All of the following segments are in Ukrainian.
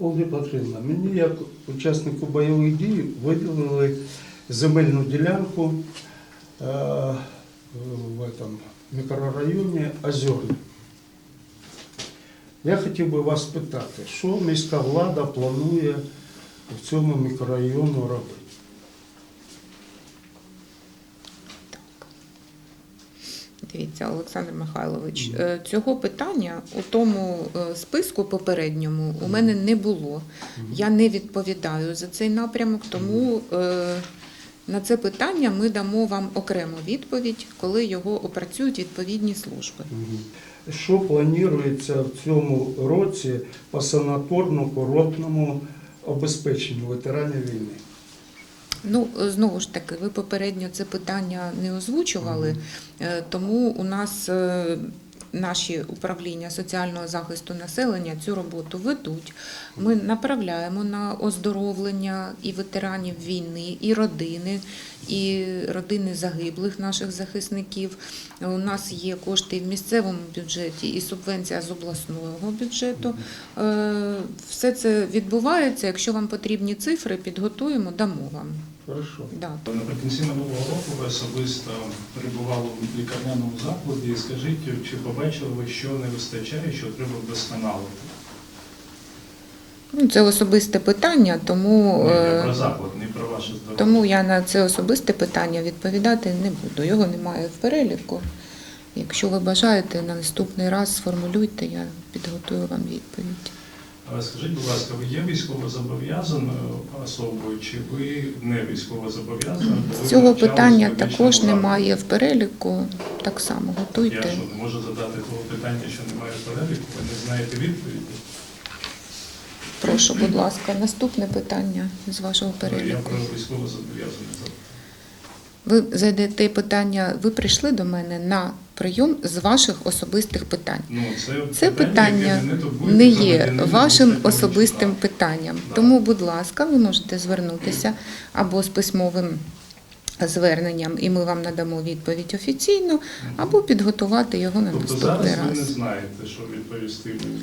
Ольга Петрівна, мені як учаснику бойових дій виділили земельну ділянку е, в этом мікрорайоні Озерне. Я хотів би вас питати, що міська влада планує в цьому мікрорайону робити? Дивіться, Олександр Михайлович, е, цього питання у тому е, списку попередньому у мене не було. Я не відповідаю за цей напрямок, тому е, на це питання ми дамо вам окрему відповідь, коли його опрацюють відповідні служби. Що планується в цьому році по санаторно-курортному обезпеченню ветеранів війни? Ну, е, знову ж таки, ви попередньо це питання не озвучували, е, тому у нас е, наші управління соціального захисту населення цю роботу ведуть. Ми направляємо на оздоровлення і ветеранів війни, і родини, і родини загиблих наших захисників. У нас є кошти в місцевому бюджеті, і субвенція з обласного бюджету. Е, Все це відбувається. Якщо вам потрібні цифри, підготуємо, дамо вам. Хорошо. Да. Наприкінці минулого року ви особисто перебували в лікарняному закладі. Скажіть, чи побачили ви, що не вистачає, що треба вдосконалити? Ну, Це особисте питання, тому, Не е, про заклад, не про ваше здоров'я. тому я на це особисте питання відповідати не буду. Його немає в переліку. Якщо ви бажаєте, на наступний раз сформулюйте, я підготую вам відповідь. А Скажіть, будь ласка, ви є військовозобов'язаною особою, чи ви не військовозобов'язана? бо ви Цього питання також немає в переліку. Так само Я готуйте. що, не можу задати того питання, що немає в переліку, ви не знаєте відповіді? Прошу, будь ласка, наступне питання з вашого переліку. Я про військовозобов'язаних запитую. Ви зайдете питання, ви прийшли до мене на прийом з ваших особистих питань. Ну, це, Це питання мене не є вашим особистим питанням. Да. Тому, будь ласка, ви можете звернутися або з письмовим зверненням, і ми вам надамо відповідь офіційно, або підготувати його на Тобто наступний зараз ви не знаєте, що відповісти мені.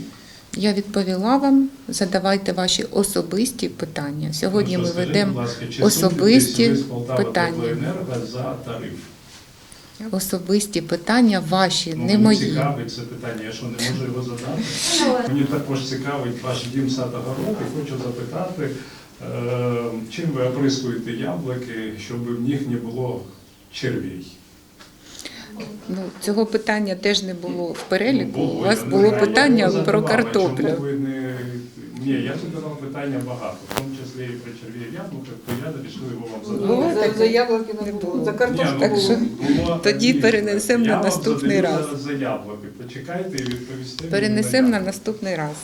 Я відповіла вам. Задавайте ваші особисті питання. Сьогодні Ну, ми ведемо особисті питання. За тариф. особисті питання ваші, Ну, не мені мої. цікавить це питання, я що не можу його задати. Мені також цікавить ваш дім сад огород і хочу запитати, е, чим ви оприскуєте яблуки, щоб в них не було червій? Ну, цього питання теж не було в переліку. Ну, У вас було не питання його про картоплю. Чому ви не... Ні, я задавав питання багато, в тому числі і про черві яблука, то я вирішив його вам задати. Було За, за яблуки не Не було. було. За картошку Так ну, що було тоді перенесемо на Я вам наступний задаю раз. зараз за яблуки. Почекайте і відповісти. Перенесемо на наступний раз.